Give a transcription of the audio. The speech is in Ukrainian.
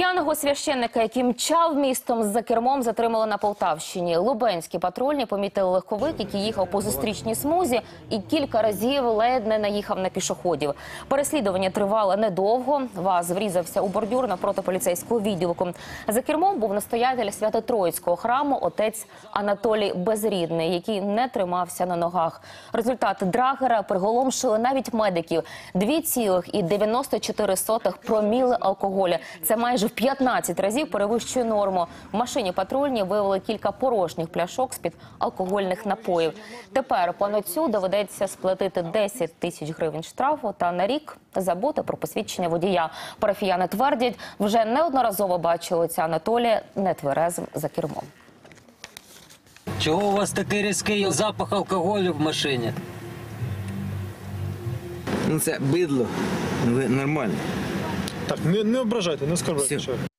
П'яного священника, який мчав містом за кермом, затримали на Полтавщині. Лубенські патрульні помітили легковик, який їхав по зустрічній смузі, і кілька разів ледь не наїхав на пішоходів. Переслідування тривало недовго. ВАЗ врізався у бордюр навпроти поліцейського відділку. За кермом був настоятель Свято-Троїцького храму отець Анатолій Безрідний, який не тримався на ногах. Результат драгера приголомшили навіть медиків. 2,94 проміли алкоголя. Це майже в 15 разів перевищує норму. В машині патрульні виявили кілька порожніх пляшок з-під алкогольних напоїв. Тепер паноцю доведеться сплатити 10 тисяч гривень штрафу та на рік забути про посвідчення водія. Парафіяни твердять, вже неодноразово бачили отця Анатолія нетверезим за кермом. Чого у вас такий різкий запах алкоголю в машині? Ну це бидло. Ну, Ви нормально. Так, не, не ображайте, не оскорбляйте. Чоловіка.